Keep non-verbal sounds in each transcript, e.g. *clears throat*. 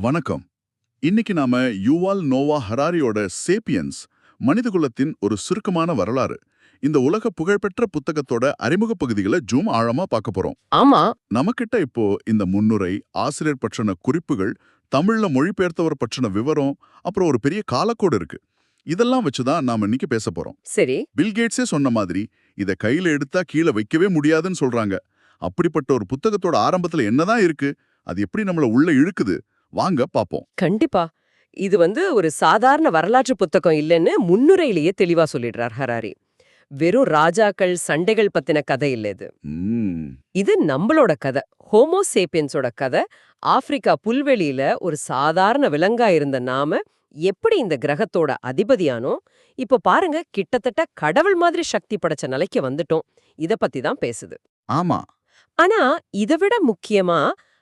வணக்கம். இன்னைக்கு நாம யுவால் நோவா ஹராரியோட சேப்பியன்ஸ் மனிதகுலத்தின் ஒரு சுருக்கமான வரலாறு. இந்த உலக புகழ்பெற்ற புத்தகத்தோட அறிமுக பகுதிகளை ஜூம் ஆழமா பார்க்க போறோம். ஆமா. நமக்கிட்ட இப்போ இந்த முன்னுரை ஆசிரியர் பற்றின குறிப்புகள் தமிழ்ல மொழிபெயர்த்தவர் பற்றின விவரம் அப்புறம் ஒரு பெரிய காலக்கோடு இருக்கு. இதெல்லாம் வச்சுதான் நாம இன்னைக்கு பேச போறோம். சரி. பில்கேட்ஸே சொன்ன மாதிரி இத கையில எடுத்தா கீழே வைக்கவே முடியாதுன்னு சொல்றாங்க. அப்படிப்பட்ட ஒரு புத்தகத்தோட ஆரம்பத்துல என்னதான் இருக்கு? அது எப்படி நம்மள உள்ள இழுக்குது? வாங்க பாப்போம். கண்டிப்பா. இது வந்து ஒரு சாதாரண வரலாற்று புத்தகம் இல்லைன்னு முன்னுரையிலேயே தெளிவா சொல்லிடுறார் ஹராரி. வெறும் ராஜாக்கள் சண்டைகள் பத்தின கதை இல்ல இது. இது நம்மளோட கதை. ஹோமோ சேப்பியன்ஸோட கதை. ஆப்பிரிக்கா புல்வெளியில ஒரு சாதாரண விலங்கா இருந்த நாம எப்படி இந்த கிரகத்தோட அதிபதியானோ இப்ப பாருங்க கிட்டத்தட்ட கடவுள் மாதிரி சக்தி படைச்ச நிலைக்கு வந்துட்டோம். இத பத்தி தான் பேசுது. ஆமா. ஆனா இதை விட முக்கியமா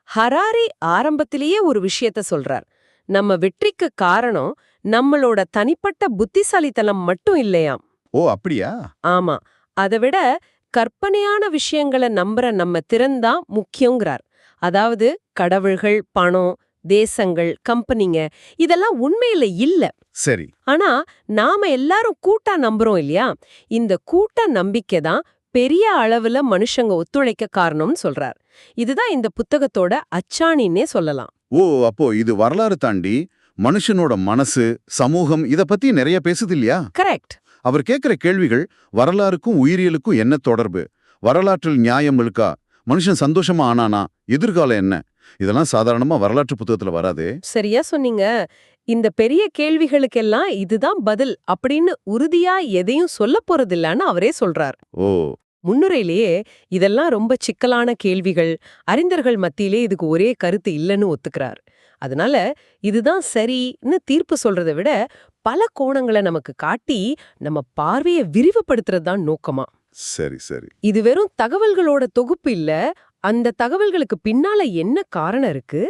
ஹராரி ஆரம்பத்திலேயே ஒரு விஷயத்த சொல்றார். நம்ம வெற்றிக்கு காரணம் நம்மளோட தனிப்பட்ட புத்திசாலித்தனம் மட்டும் இல்லையாம். ஓ அப்படியா? ஆமா. அதை விட கற்பனையான விஷயங்களை நம்புற நம்ம திறன்தான் முக்கியங்கிறார். அதாவது கடவுள்கள் பணம் தேசங்கள் கம்பெனிங்க இதெல்லாம் உண்மையில இல்ல. சரி. ஆனா நாம எல்லாரும் கூட்டா நம்புறோம் இல்லையா? இந்த கூட்ட நம்பிக்கை தான் பெரிய அளவுல மனுஷங்க ஒத்துழைக்க காரணம்னு சொல்றார். இதுதான் இந்த புத்தகத்தோட அச்சாணின்னே சொல்லலாம். ஓ அப்போ இது வரலாறு தாண்டி மனுஷனோட மனசு சமூகம் இத பத்தி நிறைய பேசுது இல்லையா? கரெக்ட் அவர் கேக்குற கேள்விகள் வரலாறுக்கும் உயிரியலுக்கும் என்ன தொடர்பு? வரலாற்றில் நியாயம் இருக்கா? மனுஷன் சந்தோஷமா ஆனானா? எதிர்காலம் என்ன? இதெல்லாம் சாதாரணமா வரலாற்று புத்தகத்துல வராதே. சரியா சொன்னீங்க. இந்த பெரிய கேள்விகளுக்கெல்லாம் இதுதான் பதில் அப்படின்னு உறுதியா எதையும் சொல்ல போறதில்லன்னு அவரே சொல்றார். ஓ முன்னுரையிலேயே இதெல்லாம் ரொம்ப சிக்கலான கேள்விகள் அறிஞர்கள் மத்தியிலே இதுக்கு ஒரே கருத்து இல்லைன்னு ஒத்துக்கிறார். அதனால இதுதான் சரின்னு தீர்ப்பு சொல்றதை விட பல கோணங்களை நமக்கு காட்டி நம்ம பார்வையை விரிவுபடுத்துறது தான் நோக்கமா. சரி சரி. இது வெறும் தகவல்களோட தொகுப்பு இல்ல அந்த தகவல்களுக்கு பின்னால என்ன காரணம் இருக்கு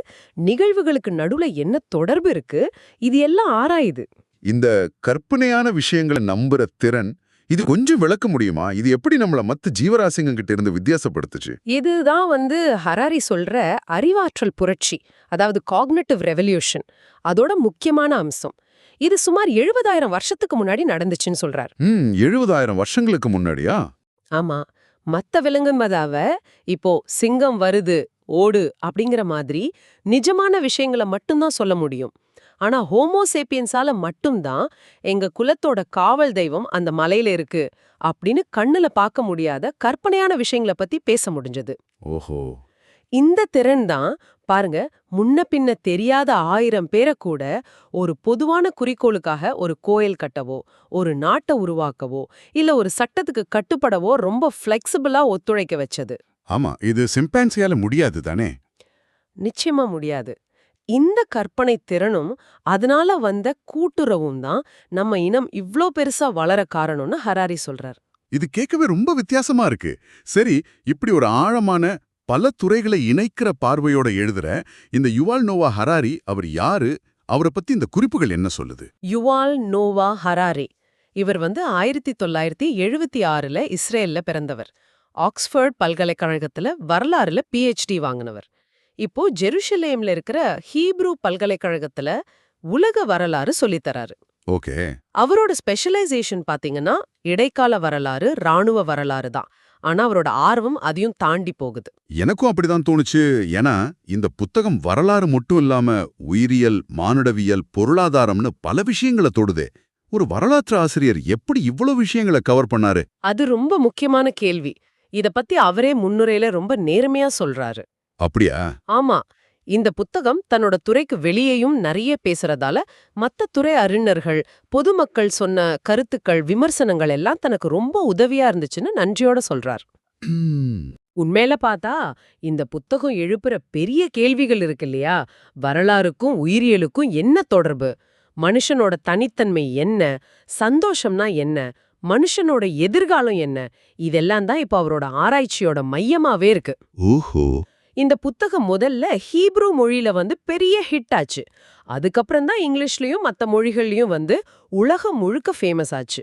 நிகழ்வுகளுக்கு நடுவுல என்ன தொடர்பு இருக்கு இது எல்லாம் ஆராயுது. இந்த கற்பனையான விஷயங்களை நம்புற திறன் இது கொஞ்சம் விளக்க முடியுமா? இது எப்படி நம்மள மத்த ஜீவராசிங்க கிட்ட இருந்து வித்தியாசப்படுத்துச்சு? இதுதான் வந்து ஹராரி சொல்ற அறிவாற்றல் புரட்சி அதாவது காக்னட்டிவ் ரெவல்யூஷன் அதோட முக்கியமான அம்சம். இது சுமார் எழுபதாயிரம் வருஷத்துக்கு முன்னாடி நடந்துச்சுன்னு சொல்றார். ம் எழுபதாயிரம் வருஷங்களுக்கு முன்னாடியா? ஆமா. மத்த விலங்கு மதாவ இப்போ சிங்கம் வருது ஓடு அப்படிங்கிற மாதிரி நிஜமான விஷயங்களை மட்டும்தான் சொல்ல முடியும். ஆனா ஹோமோசேப்பியன்ஸால மட்டும்தான் எங்க குலத்தோட காவல் தெய்வம் அந்த மலையில இருக்கு அப்படின்னு கண்ணுல பார்க்க முடியாத கற்பனையான விஷயங்களை பத்தி பேச முடிஞ்சது. ஓஹோ. இந்த திறன் தான் பாருங்க முன்ன பின்ன தெரியாத ஆயிரம் பேரை கூட ஒரு பொதுவான குறிக்கோளுக்காக ஒரு கோயில் கட்டவோ ஒரு நாட்டை உருவாக்கவோ இல்ல ஒரு சட்டத்துக்கு கட்டுப்படவோ ரொம்ப ஃப்ளெக்சிபிளா ஒத்துழைக்க வச்சது. ஆமா இது சிம்பான்சியால முடியாது தானே? நிச்சயமா முடியாது. இந்த கற்பனை திறனும் அதனால வந்த கூட்டுறவும் தான் நம்ம இனம் இவ்ளோ பெருசா வளர காரணம்னு ஹராரி சொல்றார். இது கேட்கவே ரொம்ப வித்தியாசமா இருக்கு. சரி இப்படி ஒரு ஆழமான பல துறைகளை இணைக்கிற பார்வையோட எழுதுற இந்த யுவால் நோவா ஹராரி அவர் யாரு? அவரை பத்தி இந்த குறிப்புகள் என்ன சொல்லுது? Yuval Noah Harari. இவர் வந்து ஆயிரத்தி தொள்ளாயிரத்தி எழுபத்தி ஆறுல இஸ்ரேல்ல பிறந்தவர். ஆக்ஸ்ஃபோர்ட் பல்கலைக்கழகத்துல வரலாறுல பிஹெச்டி வாங்கினவர். இப்போ ஜெருசலேம்ல இருக்கிற ஹீப்ரூ பல்கலைக்கழகத்துல உலக வரலாறு சொல்லித் தராரு. ஓகே. அவரோட ஸ்பெஷலைசேஷன் பாத்தீங்கன்னா இடைக்கால வரலாறு ராணுவ வரலாறு தான். ஆனா அவரோட ஆர்வம் அதையும் தாண்டி போகுது. எனக்கும் அப்படிதான் தோணுச்சு. ஏன்னா இந்த புத்தகம் வரலாறு மட்டும் இல்லாம உயிரியல் மானுடவியல் பொருளாதாரம்னு பல விஷயங்களை தொடுதே. ஒரு வரலாற்று ஆசிரியர் எப்படி இவ்வளவு விஷயங்களை கவர் பண்ணாரு? அது ரொம்ப முக்கியமான கேள்வி. இத பத்தி அவரே முன்னுரையில ரொம்ப நேர்மையா சொல்றாரு. அப்படியா? ஆமா. இந்த புத்தகம் தன்னோட துறைக்கு வெளியேயும் நிறைய பேசுறதால மத்த துறை அறிஞர்கள் பொதுமக்கள் சொன்ன கருத்துக்கள் விமர்சனங்கள் எல்லாம் தனக்கு ரொம்ப உதவியா இருந்துச்சுன்னு நன்றியோட சொல்றார். *clears throat* உண்மையில பார்த்தா இந்த புத்தகம் எழுப்புற பெரிய கேள்விகள் இருக்கு இல்லையா? வரலாறுக்கும் உயிரியலுக்கும் என்ன தொடர்பு? மனுஷனோட தனித்தன்மை என்ன? சந்தோஷம்னா என்ன? மனுஷனோட எதிர்காலம் என்ன? இதெல்லாம் தான் இப்ப அவரோட ஆராய்ச்சியோட மையமாவே இருக்கு. ஓஹோ. இந்த புத்தகம் முதல்ல ஹீப்ரூ மொழியில வந்து பெரிய ஹிட் ஆச்சு. அதுக்கப்புறம் தான் இங்கிலீஷ்லயும் மத்த மொழிகள்லயும் வந்து உலகம் முழுக்க ஃபேமஸ் ஆச்சு.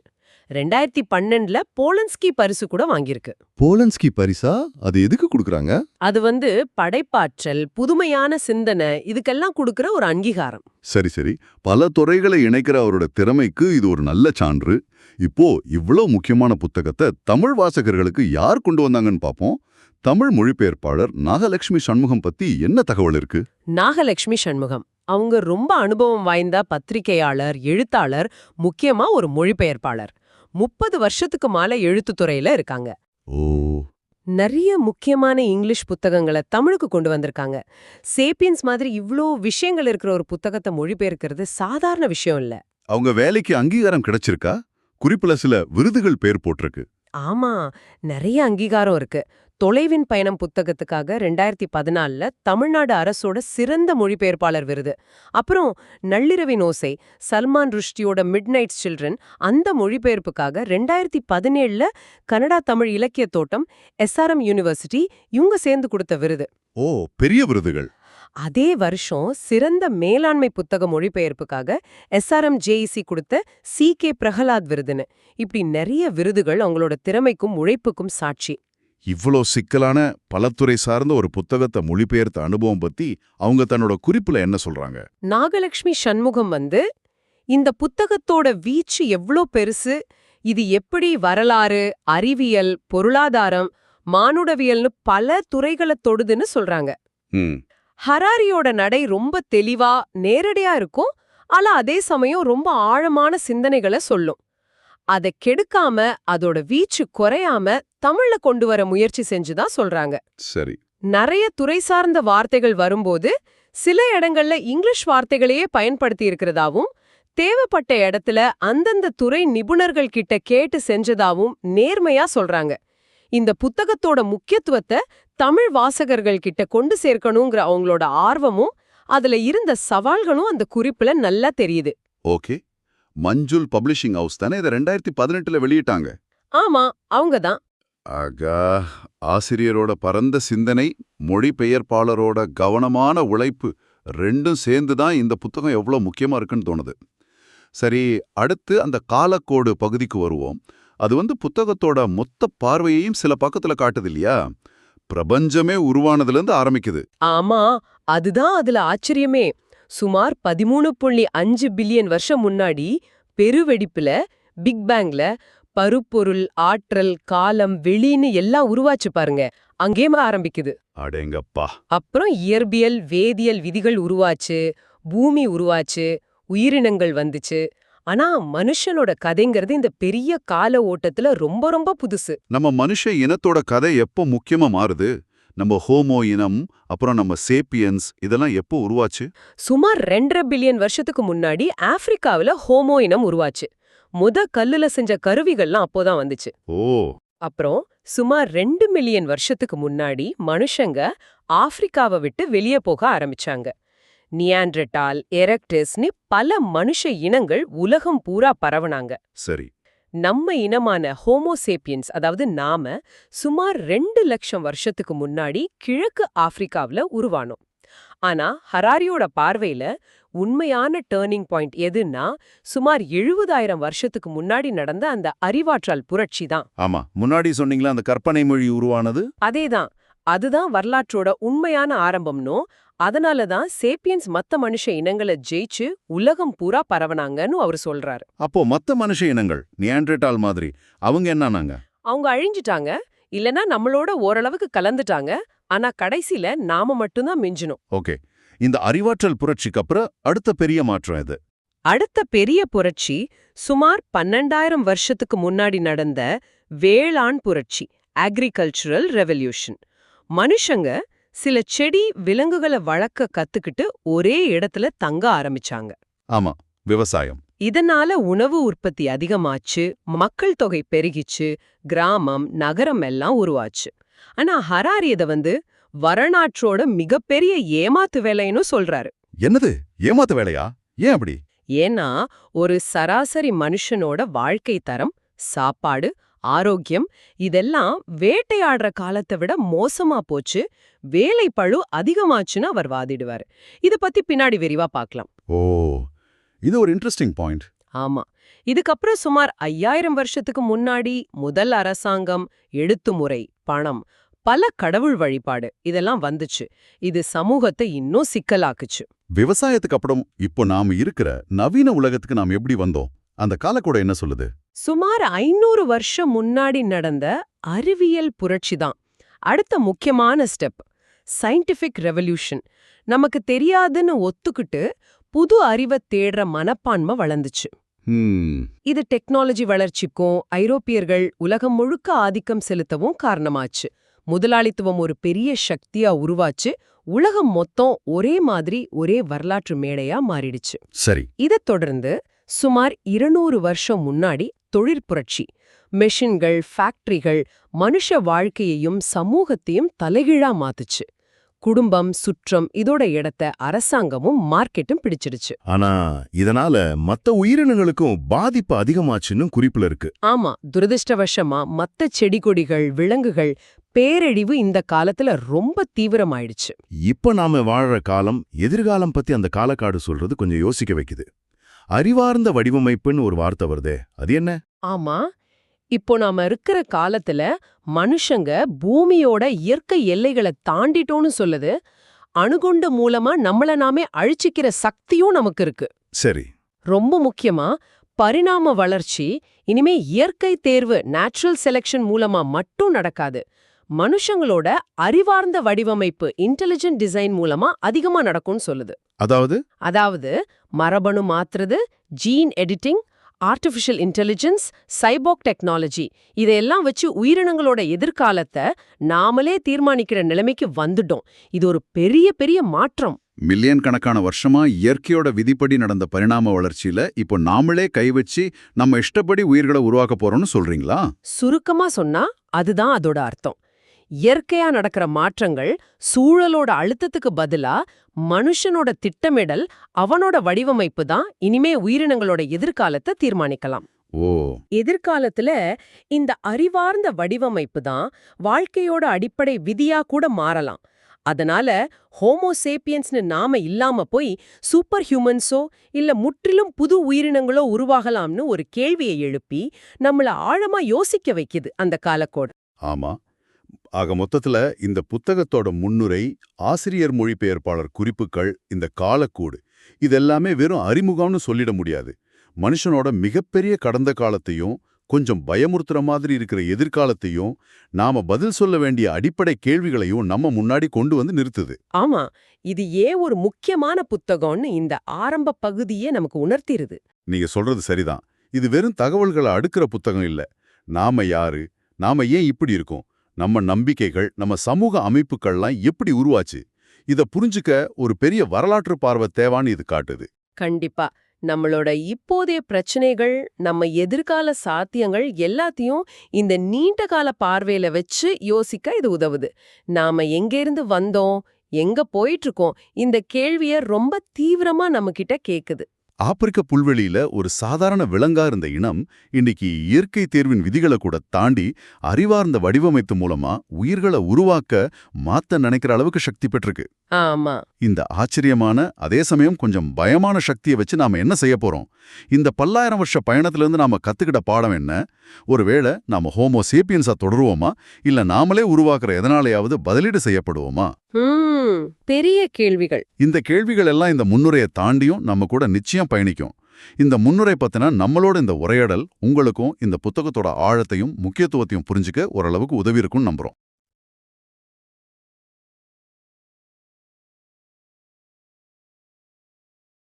ரெண்டாயிரத்தி பன்னெண்டுல போலன்ஸ்கி பரிசு கூட வாங்கியிருக்கு. போலன்ஸ்கி பரிசா? அது எதுக்கு கொடுக்கறாங்க? அது வந்து படைப்பாற்றல் புதுமையான சிந்தனை இதுக்கெல்லாம் கொடுக்கிற ஒரு அங்கீகாரம். சரி சரி. பல துறைகளை இணைக்கிற அவரோட திறமைக்கு இது ஒரு நல்ல சான்று. இப்போ இவ்ளோ முக்கியமான புத்தகத்தை தமிழ் வாசகர்களுக்கு யார் கொண்டு வந்தாங்கன்னு பாப்போம். தமிழ் மொழிபெயர்ப்பாளர் நாகலட்சுமி சண்முகம் பத்தி என்ன தகவல் இருக்கு? நாகலட்சுமி சண்முகம். அவங்க ரொம்ப அனுபவம் வாய்ந்த பத்திரிகையாளர் எழுத்தாளர் முக்கியமா ஒரு மொழிபெயர்ப்பாளர். முப்பது வருஷத்துக்கு மேல எழுத்துத்துறையில இருக்காங்க. ஓ. நிறைய முக்கியமான இங்கிலீஷ் புத்தகங்களை தமிழுக்கு கொண்டு வந்திருக்காங்க. சேப்பியன்ஸ் மாதிரி இவ்ளோ விஷயங்கள் இருக்கிற ஒரு புத்தகத்தை மொழிபெயர்க்கிறது சாதாரண விஷயம் இல்ல. அவங்க வேலைக்கு அங்கீகாரம் கிடைச்சிருக்கா? குறிப்புல சில விருதுகள் பேர் போட்டிருக்கு. ஆமா நிறைய அங்கீகாரம் இருக்கு. தொலைவின் பயணம் புத்தகத்துக்காக ரெண்டாயிரத்தி பதினாலுல தமிழ்நாடு அரசோட சிறந்த மொழிபெயர்ப்பாளர் விருது. அப்புறம் நள்ளிரவின் ஓசை சல்மான் ருஷ்டியோட மிட் நைட்ஸ் சில்ட்ரன் அந்த மொழிபெயர்ப்புக்காக ரெண்டாயிரத்தி பதினேழுல கனடா தமிழ் இலக்கிய தோட்டம் எஸ்ஆர்எம் யூனிவர்சிட்டி இவங்க சேர்ந்து கொடுத்த விருது. ஓ பெரிய விருதுகள். அதே வருஷம் சிறந்த மேலாண்மை புத்தக மொழிபெயர்ப்புக்காக எஸ்ஆர்எம் ஜேஇசி கொடுத்த சி கே பிரகலாத் விருதுன்னு. இப்படி நிறைய விருதுகள் அவங்களோட திறமைக்கும் உழைப்புக்கும் சாட்சி. இவ்ளோ சிக்கலான பலத்துறை சார்ந்த ஒரு புத்தகத்தை மொழிபெயர்த்த அனுபவம் பத்தி அவங்க தன்னோட குறிப்புல என்ன சொல்றாங்க? நாகலட்சுமி சண்முகம் வந்து இந்த புத்தகத்தோட வீச்சு எவ்ளோ பெருசு இது எப்படி வரலாறு அறிவியல் பொருளாதாரம் மானுடவியல்னு பல துறைகளை தொடுதுன்னு சொல்றாங்க. ஹராரியோட நடை ரொம்ப தெளிவா நேரடியா இருக்கும் ஆனா அதே சமயம் ரொம்ப ஆழமான சிந்தனைகளை சொல்லும். அதை கெடுக்காம அதோட வீச்சு குறையாம தமிழ்ல கொண்டு வர முயற்சி செஞ்சுதான் சொல்றாங்க. சரி. நிறைய துறை சார்ந்த வார்த்தைகள் வரும்போது சில இடங்கள்ல இங்கிலீஷ் வார்த்தைகளையே பயன்படுத்தி இருக்கிறதாவும் தேவைப்பட்ட இடத்துல அந்தந்த துறை நிபுணர்கள் கிட்ட கேட்டு செஞ்சதாவும் நேர்மையா சொல்றாங்க. இந்த புத்தகத்தோட முக்கியத்துவத்தை தமிழ் வாசகர்கள் கிட்ட கொண்டு சேர்க்கணுங்கிற அவங்களோட ஆர்வமும் அதுல இருந்த சவால்களும் அந்த குறிப்புல நல்லா தெரியுது. ஓகே. மஞ்சுள் பப்ளிஷிங் ஹவுஸ் தானே? இதை ரெண்டாயிரத்தி பதினெட்டுல வெளியிட்டாங்க. ஆமா அவங்கதான் ஆகா ஆசிரியரோட பரந்த சிந்தனை மொழிபெயர்ப்பாளரோட கவனமான உழைப்பு ரெண்டும் சேர்ந்து தான் இந்த புத்தகம் எவ்வளோ முக்கியமா இருக்குன்னு தோணுது. சரி அடுத்து அந்த காலக்கோடு பகுதிக்கு வருவோம். அது வந்து புத்தகத்தோட மொத்த பார்வையையும் சில பக்கத்துல காட்டுது இல்லையா? பிரபஞ்சமே உருவானதுலேருந்து ஆரம்பிக்குது. ஆமா அதுதான் அதுல ஆச்சரியமே. சுமார் பதிமூணு புள்ளி அஞ்சு பில்லியன் வருஷம் முன்னாடி பெருவெடிப்புல பிக் பேங்ல பருப்பொருள் ஆற்றல் காலம் வெளின்னு எல்லாம் உருவாச்சு பாருங்க. அங்கேயுமே ஆரம்பிக்குது. அடேங்கப்பா அப்புறம் இயற்பியல் வேதியியல் விதிகள் உருவாச்சு பூமி உருவாச்சு உயிரினங்கள் வந்துச்சு. ஆனா மனுஷனோட கதைங்கிறது இந்த பெரிய கால ஓட்டத்துல ரொம்ப ரொம்ப புதுசு. நம்ம மனுஷ இனத்தோட கதை எப்போ முக்கியமா மாறுது? நம்ம ஹோமோ இனம் அப்புறம் நம்ம சேப்பியன்ஸ் இதெல்லாம் எப்போ உருவாச்சு? சுமார் ரெண்டரை பில்லியன் வருஷத்துக்கு முன்னாடி ஆப்பிரிக்காவுல ஹோமோ இனம் உருவாச்சு. முத கல்லுல செஞ்ச கருவிகள்லாம் அப்போதான் வந்துச்சு. ஓ. அப்புறம் சுமார் ரெண்டு மில்லியன் வருஷத்துக்கு முன்னாடி மனுஷங்க ஆப்பிரிக்காவை விட்டு வெளியே போக ஆரம்பிச்சாங்க. நியாண்ட்ரட்டால் எரெக்டிஸ்னு பல மனுஷ இனங்கள் உலகம் பூரா பரவனாங்க. சரி. நம்ம இனமான ஹோமோசேப்பியன்ஸ் அதாவது நாம சுமார் ரெண்டு லட்சம் வருஷத்துக்கு முன்னாடி கிழக்கு ஆப்பிரிக்காவுல உருவானோம். ஆனா ஹராரியோட பார்வையில உண்மையான டேர்னிங் பாயிண்ட் எதுன்னா சுமார் எழுபதாயிரம் வருஷத்துக்கு முன்னாடி நடந்த அந்த அறிவாற்றல் புரட்சி தான். ஆமா முன்னாடி சொன்னீங்களா அந்த கற்பனை மொழி உருவானது? அதேதான். அதுதான் வரலாற்றோட உண்மையான ஆரம்பம்னோ அதனால தான் சேப்பியன்ஸ் மத்த மனுஷ இனங்களை ஜெயிச்சு உலகம் பூரா பரவனாங்கன்னு அவர் சொல்றாரு. அப்போ மத்த மனுஷ இனங்கள் நியாண்ட்ரேட்டால் மாதிரி அவங்க என்னன்னாங்க அவங்க அழிஞ்சிட்டாங்க இல்லனா நம்மளோட ஓரளவுக்கு கலந்துட்டாங்க ஆனா கடைசில நாம மட்டும்தான் மிஞ்சினோம். ஓகே இந்த அறிவாற்றல் புரட்சிக்கு அப்புறம் அடுத்த பெரிய மாற்றம் இது அடுத்த பெரிய புரட்சி சுமார் பன்னெண்டாயிரம் வருஷத்துக்கு முன்னாடி நடந்த வேளாண் புரட்சி அக்ரிகல்ச்சுரல் ரெவல்யூஷன் மனுஷங்க சில செடி விலங்குகளை வளர்க்க கத்துக்கிட்டு ஒரே இடத்துல தங்க ஆரம்பிச்சாங்க. ஆமா விவசாயம். இதனால உணவு உற்பத்தி அதிகமாச்சு மக்கள் தொகை பெருகிச்சு கிராமம் நகரம் எல்லாம் உருவாச்சு. ஆனா ஹராரி இத வந்து வரலாற்றோட மிகப்பெரிய ஏமாத்து வேலைன்னு சொல்றாரு. என்னது? ஏமாத்த வேலையா? ஏன் அப்படி? ஏன்னா ஒரு சராசரி மனுஷனோட வாழ்க்கை தரம் சாப்பாடு ஆரோக்கியம் இதெல்லாம் வேட்டையாடுற காலத்தை விட மோசமா போச்சு. வேலை பழு அதிகமாச்சுன்னு அவர் வாதிடுவார். இத பத்தி பின்னாடி விரிவா பார்க்கலாம் ஓ இது ஒரு இன்ட்ரெஸ்டிங் பாயிண்ட் ஆமா. இதுக்கப்புறம் சுமார் ஐயாயிரம் வருஷத்துக்கு முன்னாடி முதல் அரசாங்கம் எழுத்துமுறை பணம் பல கடவுள் வழிபாடு இதெல்லாம் வந்துச்சு. இது சமூகத்தை இன்னும் சிக்கலாக்குச்சு. விவசாயத்துக்கு அப்புறம் இப்போ நாம இருக்கிற நவீன உலகத்துக்கு நாம் எப்படி வந்தோம்? அந்த காலக்கூட என்ன சொல்லுது? சுமார் ஐநூறு வருஷம் முன்னாடி நடந்த அறிவியல் புரட்சி தான். அடுத்த முக்கியமான ஸ்டெப் சயின்டிஃபிக் ரெவல்யூஷன் நமக்கு தெரியாதுன்னு ஒத்துக்கிட்டு புது அறிவை தேடுற மனப்பான்மை வளர்ந்துச்சு. இது டெக்னாலஜி வளர்ச்சிக்கும் ஐரோப்பியர்கள் உலகம் முழுக்க ஆதிக்கம் செலுத்தவும் காரணமாச்சு. முதலாளித்துவம் ஒரு பெரிய சக்தியா உருவாச்சு. உலகம் மொத்தம் ஒரே மாதிரி ஒரே வரலாற்று மேடையா மாறிடுச்சு. சரி. இதைத் தொடர்ந்து சுமார் இருநூறு வருஷம் முன்னாடி தொழிற்புரட்சி மெஷின்கள் ஃபேக்டரிகள் மனுஷ வாழ்க்கையையும் சமூகத்தையும் தலைகீழா மாத்துச்சு. குடும்பம் சுற்றம் இதோட இடத்த அரசாங்கமும் மார்க்கெட்டும் பிடிச்சிடுச்சு. ஆனா இதனால மத்த உயிரினங்களுக்கும் பாதிப்பு அதிகமாச்சுன்னு குறிப்புல இருக்கு. ஆமா துரதிர்ஷ்டவசமா மத்த செடி கொடிகள் விலங்குகள் பேரழிவு இந்த காலத்துல ரொம்ப தீவிரமாயிடுச்சு. இப்ப நாம வாழற காலம் எதிர்காலம் பத்தி அந்த காலக்காடு சொல்றது கொஞ்சம் யோசிக்க வைக்குது. அறிவார்ந்த வடிவமைப்புன்னு ஒரு வார்த்தை வருதே. அது என்ன? ஆமா. இப்போ நாம இருக்கிற காலத்துல மனுஷங்க பூமியோட இயற்கை எல்லைகளை தாண்டிட்டோன்னு சொல்லுது. அணுகுண்டு மூலமா நம்மள நாமே அழிச்சிக்கிற சக்தியும் நமக்கு இருக்கு. சரி. ரொம்ப முக்கியமா பரிணாம வளர்ச்சி இனிமே இயற்கை தேர்வு நேச்சுரல் செலெக்ஷன் மூலமா மட்டும் நடக்காது. மனுஷங்களோட அறிவார்ந்த வடிவமைப்பு இன்டெலிஜென்ட் டிசைன் மூலமா அதிகமா நடக்கும்னு சொல்லுது. அதாவது? அதாவது மரபணு மாத்துறது gene editing artificial intelligence cyborg technology இதையெல்லாம் வச்சு உயிரினங்களோட எதிர்காலத்தை நாமளே தீர்மானிக்கிற நிலைமைக்கு வந்துட்டோம். இது ஒரு பெரிய பெரிய மாற்றம். மில்லியன் கணக்கான வருஷமா இயற்கையோட விதிப்படி நடந்த பரிணாம வளர்ச்சியில இப்போ நாமளே கை வச்சு நம்ம இஷ்டப்படி உயிர்களை உருவாக்க போறோம்னு சொல்றீங்களா? சுருக்கமா சொன்னா அதுதான் அதோட அர்த்தம். இயற்கையா நடக்கிற மாற்றங்கள் சூழலோட அழுத்தத்துக்கு பதிலா மனுஷனோட திட்டமிடல் அவனோட வடிவமைப்பு தான் இனிமே உயிரினங்களோட எதிர்காலத்தை தீர்மானிக்கலாம். ஓ. எதிர்காலத்துல இந்த அறிவார்ந்த வடிவமைப்பு தான் வாழ்க்கையோட அடிப்படை விதியா கூட மாறலாம். அதனால ஹோமோசேப்பியன்ஸ்னு நாம இல்லாம போய் சூப்பர் ஹியூமன்ஸோ இல்ல முற்றிலும் புது உயிரினங்களோ உருவாகலாம்னு ஒரு கேள்வியை எழுப்பி நம்மள ஆழமா யோசிக்க வைக்குது அந்த காலக்கோடு. ஆமா. ஆக மொத்தத்துல இந்த புத்தகத்தோட முன்னுரை ஆசிரியர் மொழிபெயர்ப்பாளர் குறிப்புகள் இந்த காலக்கூடு இதெல்லாமே வெறும் அறிமுகம்னு சொல்லிட முடியாது. மனுஷனோட மிகப்பெரிய கடந்த காலத்தையும் கொஞ்சம் பயமுறுத்துற மாதிரி இருக்கிற எதிர்காலத்தையும் நாம பதில் சொல்ல வேண்டிய அடிப்படை கேள்விகளையும் நம்ம முன்னாடி கொண்டு வந்து நிறுத்துது. ஆமா இது ஏன் ஒரு முக்கியமான புத்தகம்னு இந்த ஆரம்ப பகுதியே நமக்கு உணர்த்திருது. நீங்க சொல்றது சரிதான். இது வெறும் தகவல்களை அடுக்கிற புத்தகம் இல்ல. நாம யாரு? நாம ஏன் இப்படி இருக்கோம்? நம்ம நம்பிக்கைகள் நம்ம சமூக அமைப்புகள்லாம் எப்படி உருவாச்சு? இத புரிஞ்சுக்க ஒரு பெரிய வரலாற்று பார்வை தேவான்னு இது காட்டுது. கண்டிப்பா. நம்மளோட இப்போதைய பிரச்சனைகள் நம்ம எதிர்கால சாத்தியங்கள் எல்லாத்தையும் இந்த நீண்ட கால பார்வையில வச்சு யோசிக்க இது உதவுது. நாம எங்கேருந்து வந்தோம் எங்க போயிட்டு இருக்கோம் இந்த கேள்விய ரொம்ப தீவிரமா நம்ம கிட்ட கேக்குது. ஆப்பிரிக்க புல்வெளியில ஒரு சாதாரண விலங்கா இருந்த இனம் இன்னைக்கு இயற்கை தேர்வின் விதிகளை கூட தாண்டி அறிவார்ந்த வடிவமைப்பு மூலமா உயிர்களை உருவாக்க மாத்த நினைக்கிற அளவுக்கு சக்தி பெற்றிருக்கு. ஆமா. இந்த ஆச்சரியமான அதே சமயம் கொஞ்சம் பயமான சக்தியை வச்சு நாம என்ன செய்ய போறோம்? இந்த பல்லாயிரம் வருஷ பயணத்திலிருந்து நாம கத்துக்கிட்ட பாடம் என்ன? ஒருவேளை நாம ஹோமோ சேப்பியன்ஸா தொடருவோமா? இல்ல நாமளே உருவாக்குற எதனாலேயாவது பதிலீடு செய்யப்படுவோமா? பெரிய கேள்விகள். இந்த கேள்விகள் எல்லாம் இந்த முன்னுரையை தாண்டியும் நம்ம கூட நிச்சயம் பயணிக்கும். இந்த முன்னுரை பத்தின நம்மளோட இந்த உரையாடல் உங்களுக்கும் இந்த புத்தகத்தோட ஆழத்தையும் முக்கியத்துவத்தையும் புரிஞ்சுக்க ஓரளவுக்கு உதவி இருக்கும்னு நம்புறோம்.